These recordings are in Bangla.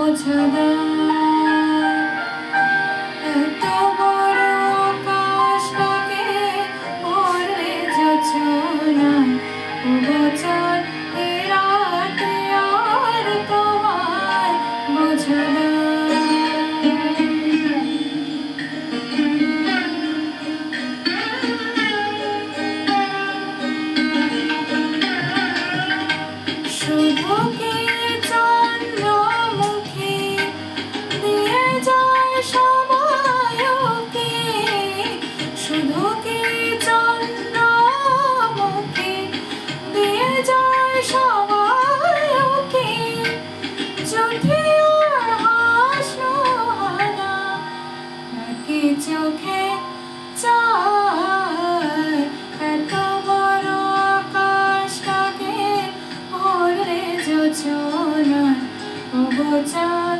বোঝা এত বড় আকাশ তাকে পড়লে যাচনা ও বচন এ রাতে আর তোমার বোঝা শুধু কি time.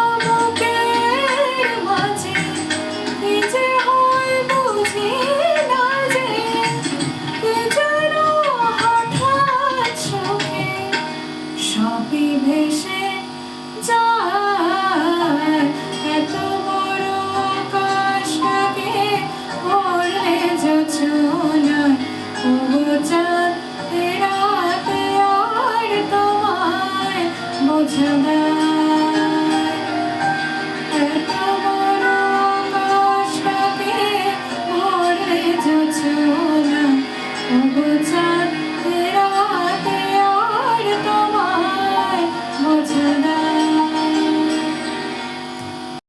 pretend that